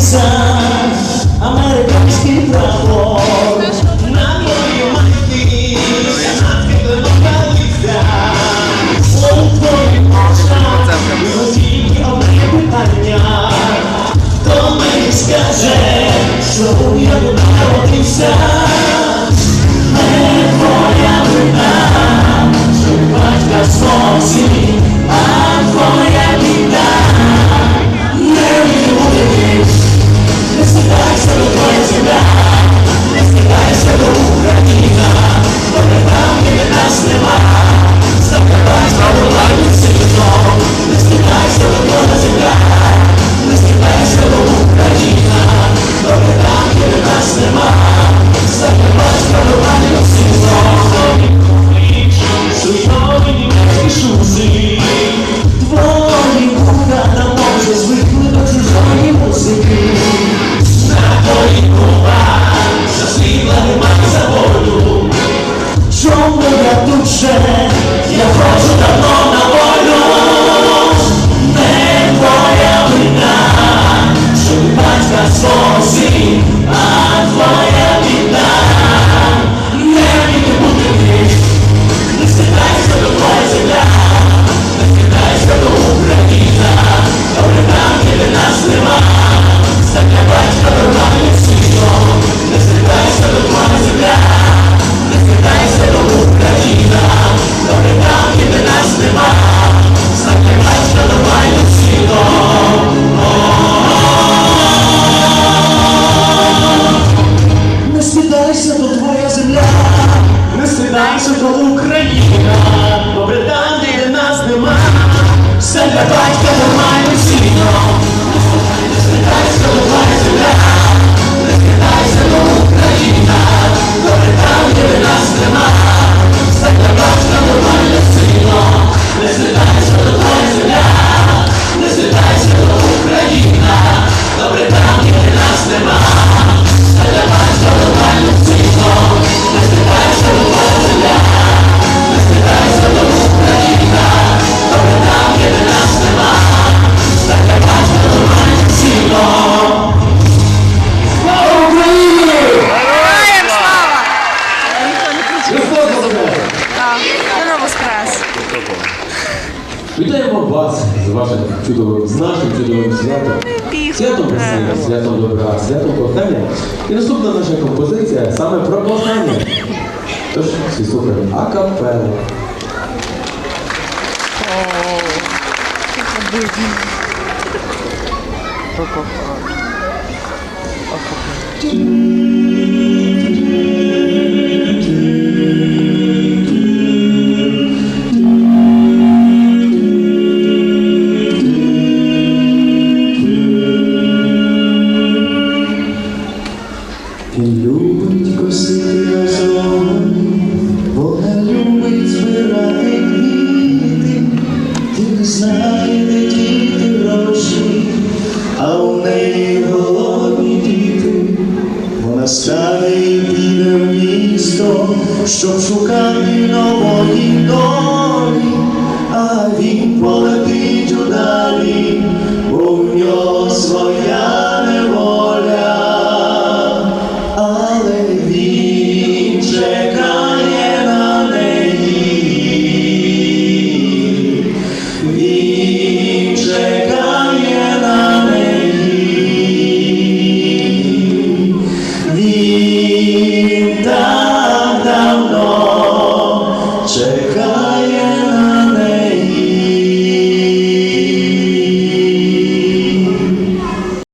пейзаж, американський прапор. На твоїй майці, канадська столиця. У твоїх очах було тільки одне питання. Хто мені скаже, що я тут народився? Не твоя вина, що батька зовсім, Чому я тут ще? Я хочу давно на волю. Не твоя вина, стидайся, Україна, добре там, де нас нема, все для батька нормально вас з вашим чудовим з нашим чудовим святом. Святом весілля, святом добра, святом кохання. І наступна наша композиція саме про кохання. Тож всі слухаємо акапелла. Він Вона стане і піде в місто, щоб шукати нової долі, а він полетить у